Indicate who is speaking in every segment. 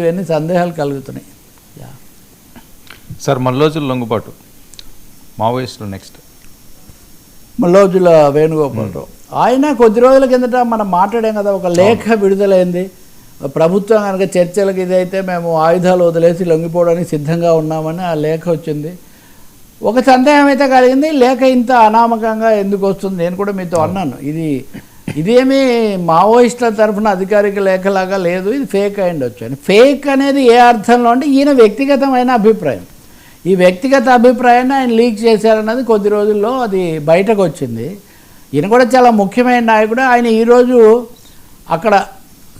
Speaker 1: ఇవన్నీ సందేహాలు కలుగుతున్నాయి.
Speaker 2: సార్ మల్లోజుల లొంగుబాటు మావోయిస్టులు నెక్స్ట్.
Speaker 1: మల్లోజుల వేణుగోపాలరావు. ఆయన కొద్ది రోజుల కిందట మనం మాట్లాడాం కదా ఒక లేఖ విడుదలైంది. ప్రభుత్వం కనుక చర్చలకు ఇదైతే మేము ఆయుధాలు వదిలేసి లొంగిపోవడానికి సిద్ధంగా ఉన్నామని ఆ లేఖ వచ్చింది. ఒక సందేహం అయితే కలిగింది లేఖ ఇంత అనామకంగా ఎందుకు వస్తుంది? నేను కూడా మీతో అన్నాను. ఇది ఇదేమీ మావోయిస్టుల తరఫున అధికారిక లేఖలాగా లేదు ఇది ఫేక్ అయి ఉండొచ్చు. ఫేక్ అనేది ఏ అర్థంలో అంటే ఈయన వ్యక్తిగతమైన అభిప్రాయం. ఈ వ్యక్తిగత అభిప్రాయాన్ని ఆయన లీక్ చేశారన్నది కొద్ది రోజుల్లో అది బయటకు వచ్చింది ఈయన కూడా చాలా ముఖ్యమైన నాయకుడు. ఆయన ఈరోజు అక్కడ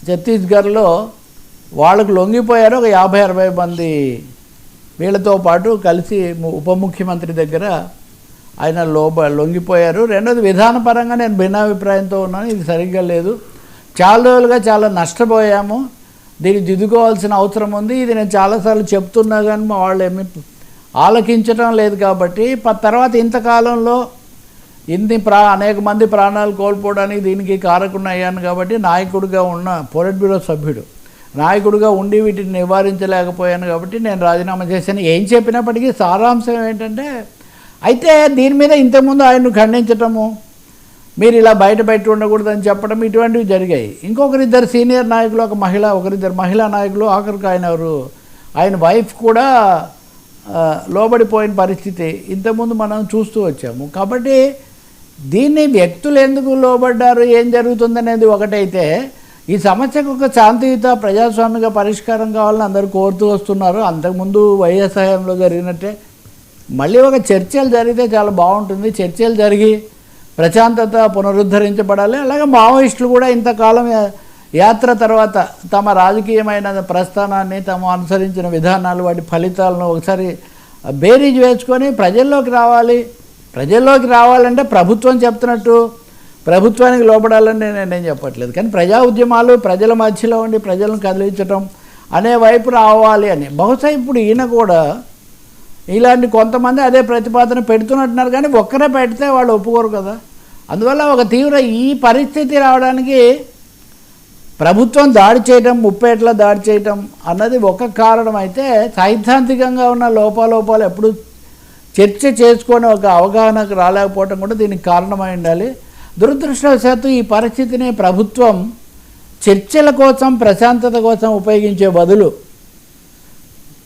Speaker 1: ఛత్తీస్గఢ్లో వాళ్ళకు లొంగిపోయారు. ఒక యాభై అరవై మంది వీళ్ళతో పాటు కలిసి ఉప ముఖ్యమంత్రి దగ్గర ఆయన లోబ లొంగిపోయారు. రెండోది విధానపరంగా నేను భిన్నాభిప్రాయంతో ఉన్నాను. ఇది సరిగ్గా లేదు. చాలా రోజులుగా చాలా నష్టపోయాము. దీన్ని దిద్దుకోవాల్సిన అవసరం ఉంది. ఇది నేను చాలాసార్లు చెప్తున్నా కానీ మా వాళ్ళు ఏమి ఆలకించడం లేదు కాబట్టి. తర్వాత ఇంతకాలంలో ఇన్ని ప్రా అనేక మంది ప్రాణాలు కోల్పోవడానికి దీనికి కారకుండా అయ్యాను కాబట్టి నాయకుడిగా ఉన్న పొలిట్ బ్యూరో సభ్యుడు. నాయకుడిగా ఉండి వీటిని నివారించలేకపోయాను కాబట్టి నేను రాజీనామా చేశాను. ఏం చెప్పినప్పటికీ సారాంశం ఏంటంటే అయితే దీని మీద ఇంతకుముందు ఆయన్ను ఖండించటము మీరు ఇలా బయట పెట్టి ఉండకూడదని చెప్పడం ఇటువంటివి జరిగాయి. ఇంకొకరిద్దరు సీనియర్ నాయకులు ఒక మహిళ ఒకరిద్దరు మహిళా నాయకులు ఆఖరికి ఆయన ఎవరు? ఆయన వైఫ్ కూడా లోబడిపోయిన పరిస్థితి ఇంతకుముందు మనం చూస్తూ వచ్చాము. కాబట్టి దీన్ని వ్యక్తులు ఎందుకు లోబడ్డారు ఏం జరుగుతుందనేది ఒకటైతే ఈ సమస్యకు ఒక శాంతియుత ప్రజాస్వామిక పరిష్కారం కావాలని అందరూ కోరుతూ వస్తున్నారు. అంతకుముందు వైఎస్ హయాంలో జరిగినట్టే మళ్ళీ ఒక చర్చలు జరిగితే చాలా బాగుంటుంది. చర్చలు జరిగి ప్రశాంతత పునరుద్ధరించబడాలి. అలాగే మావోయిస్టులు కూడా ఇంతకాలం యాత్ర తర్వాత తమ రాజకీయమైన ప్రస్థానాన్ని తమ అనుసరించిన విధానాలు వాటి ఫలితాలను ఒకసారి బేరీజ్ వేసుకొని ప్రజల్లోకి రావాలి. ప్రజల్లోకి రావాలంటే ప్రభుత్వం చెప్తున్నట్టు ప్రభుత్వానికి లోపడాలని నేను నేను చెప్పట్లేదు. కానీ ప్రజా ఉద్యమాలు ప్రజల మధ్యలో ఉండి ప్రజలను కదిలించటం అనే వైపు రావాలి అని. బహుశా ఇప్పుడు ఈయన కూడా ఇలాంటి కొంతమంది అదే ప్రతిపాదన పెడుతున్నట్టున్నారు కానీ ఒక్కరే పెడితే వాళ్ళు ఒప్పుకోరు కదా. అందువల్ల ఒక తీవ్ర ఈ పరిస్థితి రావడానికి ప్రభుత్వం దాడి చేయటం ముప్పేట్ల దాడి చేయటం అన్నది ఒక కారణం అయితే సైద్ధాంతికంగా ఉన్న లోపాలోపాలు ఎప్పుడు చర్చ చేసుకొని ఒక అవగాహనకు రాలేకపోవటం కూడా దీనికి కారణమై ఉండాలి. దురదృష్టవశాత్తు ఈ పరిస్థితిని ప్రభుత్వం చర్చల కోసం ప్రశాంతత కోసం ఉపయోగించే బదులు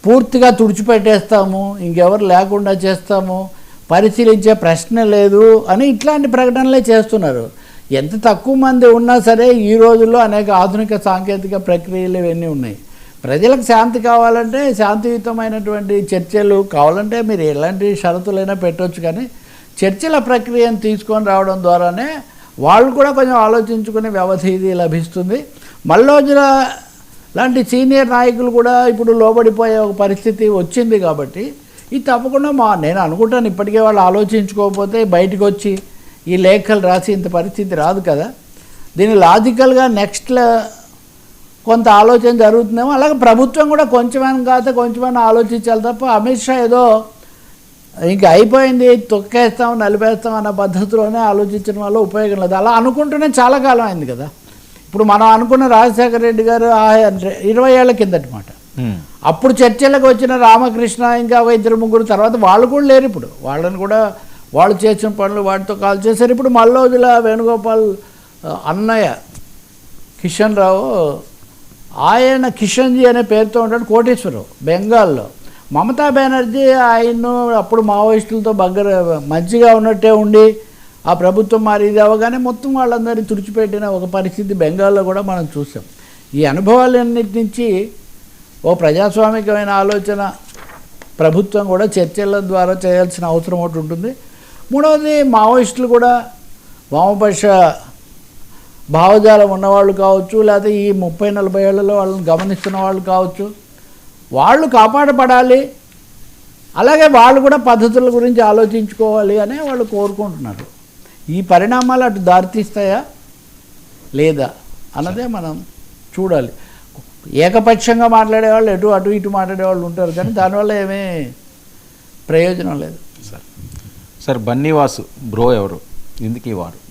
Speaker 1: పూర్తిగా తుడిచిపెట్టేస్తాము ఇంకెవరు లేకుండా చేస్తాము పరిశీలించే ప్రశ్న లేదు అని ఇట్లాంటి ప్రకటనలే చేస్తున్నారు. ఎంత తక్కువ మంది ఉన్నా సరే ఈ రోజుల్లో అనేక ఆధునిక సాంకేతిక ప్రక్రియలు ఇవన్నీ ఉన్నాయి. ప్రజలకు శాంతి కావాలంటే శాంతియుతమైనటువంటి చర్చలు కావాలంటే మీరు ఎలాంటి షరతులైనా పెట్టవచ్చు కానీ చర్చల ప్రక్రియను తీసుకొని రావడం ద్వారానే వాళ్ళు కూడా కొంచెం ఆలోచించుకునే వ్యవధి ఇది లభిస్తుంది. మళ్ళీ లాంటి సీనియర్ నాయకులు కూడా ఇప్పుడు లోబడిపోయే ఒక పరిస్థితి వచ్చింది కాబట్టి ఇది తప్పకుండా మా నేను అనుకుంటాను ఇప్పటికే వాళ్ళు ఆలోచించుకోకపోతే బయటకు వచ్చి ఈ లేఖలు రాసి ఇంత పరిస్థితి రాదు కదా. దీన్ని లాజికల్గా నెక్స్ట్ కొంత ఆలోచన జరుగుతుందేమో అలాగే ప్రభుత్వం కూడా కొంచెమైనా కాదు కొంచెమైనా ఆలోచించాలి తప్ప అమిత్ షా ఏదో ఇంకా అయిపోయింది తొక్కేస్తాం నలిపేస్తాం అన్న పద్ధతిలోనే ఆలోచించడం వల్ల ఉపయోగం లేదు. అలా అనుకుంటూనే చాలా కాలం అయింది కదా. ఇప్పుడు మనం అనుకున్న రాజశేఖర రెడ్డి గారు ఆ ఇరవై ఏళ్ళ కిందటి మాట. అప్పుడు చర్చలకు వచ్చిన రామకృష్ణ ఇంకా ఇద్దరు ముగ్గురు తర్వాత వాళ్ళు కూడా లేరు ఇప్పుడు. వాళ్ళని కూడా వాళ్ళు చేసిన పనులు వాటితో కాల్ చేశారు. ఇప్పుడు మల్లోజుల వేణుగోపాల్ అన్నయ్య కిషన్ రావు ఆయన కిషన్జీ అనే పేరుతో ఉంటాడు కోటేశ్వరరావు బెంగాల్లో. మమతా బెనర్జీ ఆయన్ను అప్పుడు మావోయిస్టులతో దగ్గర మంచిగా ఉన్నట్టే ఉండి ఆ ప్రభుత్వం మారేది అవగానే మొత్తం వాళ్ళందరినీ తుడిచిపెట్టిన ఒక పరిస్థితి బెంగాల్లో కూడా మనం చూసాం. ఈ అనుభవాలన్నిటి నుంచి ఓ ప్రజాస్వామికమైన ఆలోచన ప్రభుత్వం కూడా చర్చల ద్వారా చేయాల్సిన అవసరం ఒకటి ఉంటుంది. మూడవది మావోయిస్టులు కూడా వామపక్ష భావజాలం ఉన్నవాళ్ళు కావచ్చు లేకపోతే ఈ ముప్పై నలభై ఏళ్ళలో వాళ్ళని గమనిస్తున్న వాళ్ళు కావచ్చు. వాళ్ళు కాపాడబడాలి అలాగే వాళ్ళు కూడా పద్ధతుల గురించి ఆలోచించుకోవాలి అనే వాళ్ళు కోరుకుంటున్నారు. ఈ పరిణామాలు అటు దారితీస్తాయా? లేదా? అన్నదే మనం చూడాలి. ఏకపక్షంగా మాట్లాడేవాళ్ళు ఎటు అటు ఇటు మాట్లాడేవాళ్ళు ఉంటారు కానీ దానివల్ల ఏమీ ప్రయోజనం లేదు.
Speaker 2: సార్ సార్ బన్నీవాసు బ్రో ఎవరు? ఎందుకు ఈ వారు.